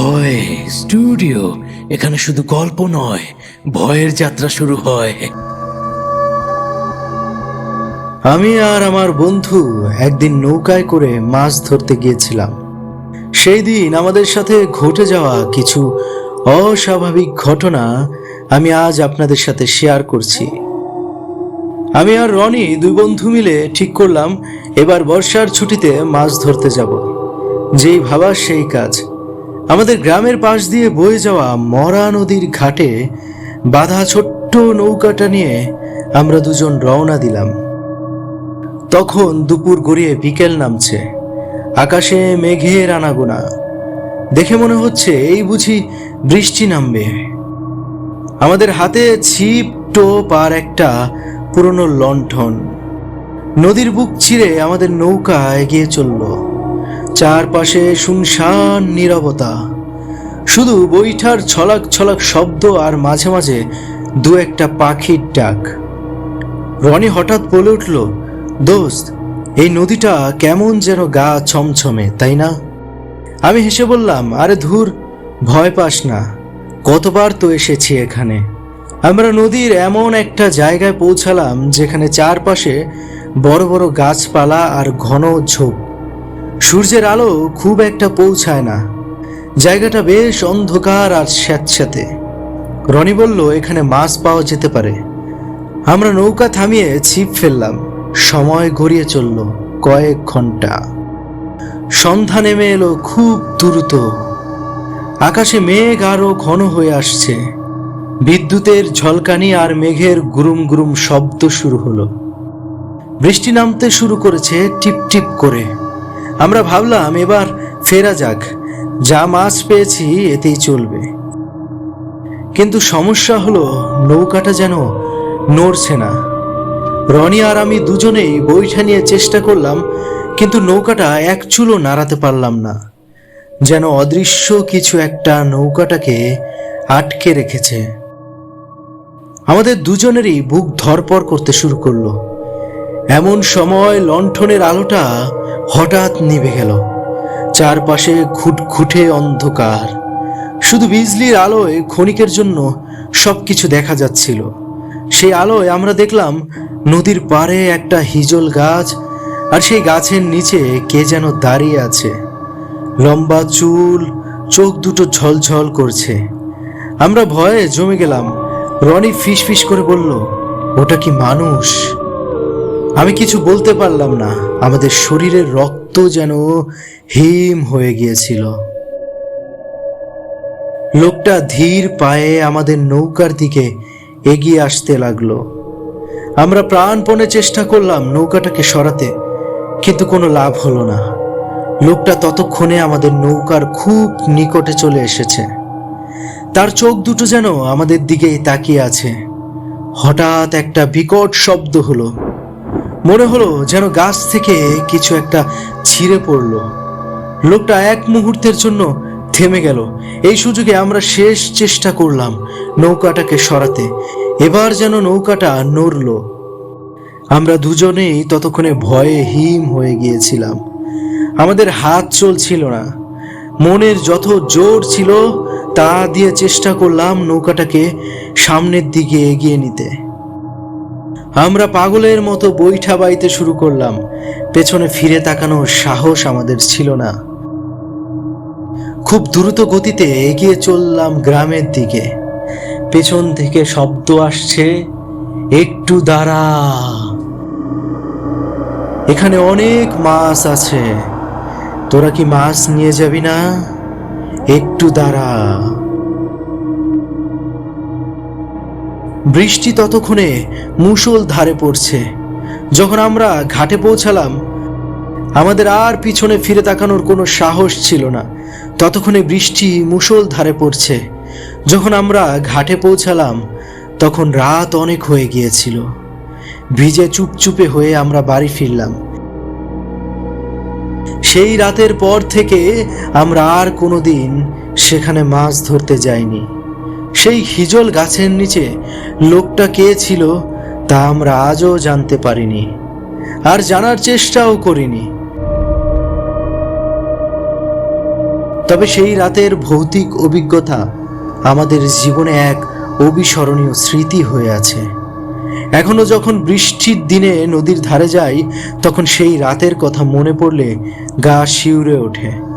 ভয়। স্টুডিও, এখানে শুধু গল্প নয়, ভয়ের যাত্রা শুরু হয়। আমি আর আমার বন্ধু একদিন নৌকায় করে মাছ ধরতে গিয়েছিলাম। সেই দিন আমাদের সাথে ঘটে যাওয়া কিছু অস্বাভাবিক ঘটনা আমি আজ আপনাদের সাথে শেয়ার করছি। আমি আর রনি দুই বন্ধু মিলে ঠিক করলাম, এবার বর্ষার ছুটিতে মাছ ধরতে যাব। যেই ভাবা সেই কাজ। আমাদের গ্রামের পাশ দিয়ে বয়ে যাওয়া মরা নদীর ঘাটে বাঁধা ছোট্ট নৌকাটা নিয়ে আমরা দুজন রওনা দিলাম। তখন দুপুর গড়িয়ে বিকেল নামছে। আকাশে মেঘের আনাগোনা দেখে মনে হচ্ছে এই বুঝি বৃষ্টি নামবে। আমাদের হাতে ছিপ, টোপ আর একটা পুরনো লণ্ঠন। নদীর বুক চিরে আমাদের নৌকা এগিয়ে চলল। চারপাশে শুনশান নীরবতা। শুধু বৈঠার ছলাক ছলাক শব্দ আর মাঝে মাঝে দু একটা পাখির ডাক। রনি হঠাৎ বলে উঠল, দোস্ত, এই নদীটা কেমন যেন গা ছমছমে, তাই না? আমি হেসে বললাম, আরে ধুর, ভয় পাস না। কতবার তো এসেছি এখানে। আমরা নদীর এমন একটা জায়গায় পৌঁছালাম যেখানে চারপাশে বড় বড় গাছপালা আর ঘন ঝোপ। সূর্যের আলো খুব একটা পৌঁছায় না। জায়গাটা বেশ অন্ধকার আর স্যাঁতস্যাঁতে। রনি বলল, এখানে মাছ পাওয়া যেতে পারে। আমরা নৌকা থামিয়ে ছিপ ফেললাম। সময় গড়িয়ে চলল কয়েক ঘণ্টা। সন্ধ্যা নেমে এলো খুব দ্রুত। আকাশে মেঘ আরও ঘন হয়ে আসছে। বিদ্যুতের ঝলকানি আর মেঘের গুরুম গুরুম শব্দ শুরু হলো। বৃষ্টি নামতে শুরু করেছে টিপ টিপ করে। আমরা ভাবলাম এবার ফেরা যাক। যা মাছ পেয়েছি, এতেই চলবে। কিন্তু সমস্যা হলো, নৌকাটা যেন নড়ছে না। রনি আর আমি দুজনেই বইটা নিয়ে চেষ্টা করলাম, কিন্তু নৌকাটা এক চুলো নাড়াতে পারলাম না। যেন অদৃশ্য কিছু একটা নৌকাটাকে আটকে রেখেছে। আমাদের দুজনেরই বুক ধরপর করতে শুরু করল। এমন সময় লণ্ঠনের আলোটা হঠাৎ নিভে গেল। চারপাশে খুটখুটে অন্ধকার। শুধু বিজলির আলোয় ক্ষণিকের জন্য সবকিছু দেখা যাচ্ছিল। সেই আলোয় আমরা দেখলাম নদীর পাড়ে একটা হিজল গাছ, আর সেই গাছের নিচে কে যেন দাঁড়িয়ে আছে। লম্বা চুল, চোখ দুটো ঝলঝল করছে। আমরা ভয়ে জমে গেলাম। রনি ফিস ফিস করে বলল, ওটা কি মানুষ? আমি কিছু বলতে পারলাম না। আমাদের শরীরের রক্ত যেন হিম হয়ে গিয়েছিল। লোকটা ধীর পায়ে আমাদের নৌকার দিকে এগিয়ে আসতে লাগল। আমরা প্রাণপণে চেষ্টা করলাম নৌকাটাকে সরাতে, কিন্তু কোনো লাভ হলো না। লোকটা ততক্ষণে আমাদের নৌকার খুব নিকটে চলে এসেছে। তার চোখ দুটো যেন আমাদের দিকেই তাকিয়ে আছে। হঠাৎ একটা বিকট শব্দ হলো। মনে হলো যেন গাছ থেকে কিছু একটা ছিঁড়ে পড়ল। লোকটা এক মুহূর্তের জন্য থেমে গেল। এই সুযোগে আমরা শেষ চেষ্টা করলাম নৌকাটাকে সরাতে। এবার যেন নৌকাটা নড়ল। আমরা দুজনেই ততক্ষণে ভয়ে হিম হয়ে গিয়েছিলাম। আমাদের হাত চলছিল না। মনের যত জোর ছিল তা দিয়ে চেষ্টা করলাম নৌকাটাকে সামনের দিকে এগিয়ে নিতে। আমরা পাগলের মতো বৈঠা বাইতে শুরু করলাম। পেছনে ফিরে তাকানোর সাহস আমাদের ছিল না। খুব দ্রুত গতিতে এগিয়ে চললাম গ্রামের দিকে। পেছন থেকে শব্দ আসছে, একটু দাঁড়া। এখানে অনেক মাছ আছে। তোরা কি মাছ নিয়ে যাবি না? একটু দাঁড়া। বৃষ্টি ততক্ষণে মুষল ধারে পড়ছে। যখন আমরা ঘাটে পৌঁছালাম, আমাদের আর পিছনে ফিরে তাকানোর কোনো সাহস ছিল না। ততক্ষণে বৃষ্টি মুষল ধারে পড়ছে। যখন আমরা ঘাটে পৌঁছালাম, তখন রাত অনেক হয়ে গিয়েছিল। ভিজে চুপচুপে হয়ে আমরা বাড়ি ফিরলাম। সেই রাতের পর থেকে আমরা আর কোনোদিন সেখানে মাছ ধরতে যাইনি। সেই হিজল গাছের নিচে লোকটা কে ছিল তা আমরা আজও জানতে পারিনি আর জানার চেষ্টাও করিনি। তবে সেই রাতের ভৌতিক অভিজ্ঞতা আমাদের জীবনে এক অবিস্মরণীয় স্মৃতি হয়ে আছে। এখনও যখন বৃষ্টির দিনে নদীর ধারে যাই, তখন সেই রাতের কথা মনে পড়লে গা শিউরে ওঠে।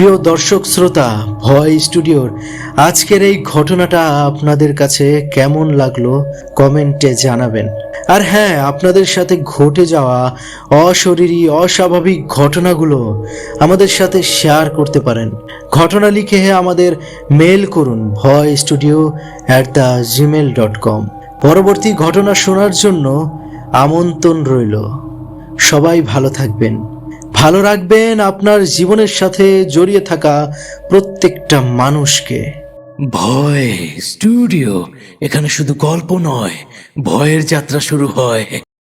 প্রিয় দর্শক শ্রোতা, ভয় স্টুডিওর আজকের এই ঘটনাটা আপনাদের কাছে কেমন লাগল কমেন্টে জানাবেন। আর হ্যাঁ আপনাদের সাথে ঘটে যাওয়া অশরীরী, অস্বাভাবিক ঘটনাগুলো আমাদের সাথে শেয়ার করতে পারেন। ঘটনা লিখে আমাদের মেল করুন, Bhoy studio at the Gmail dot com পরবর্তী ঘটনা শোনার জন্য আমন্ত্রণ রইল। সবাই ভালো থাকবেন। ভালো রাখবেন আপনার জীবনের সাথে জড়িয়ে থাকা প্রত্যেকটা মানুষকে। ভয়, স্টুডিও, এখানে শুধু গল্প নয়, ভয়ের যাত্রা শুরু হয়।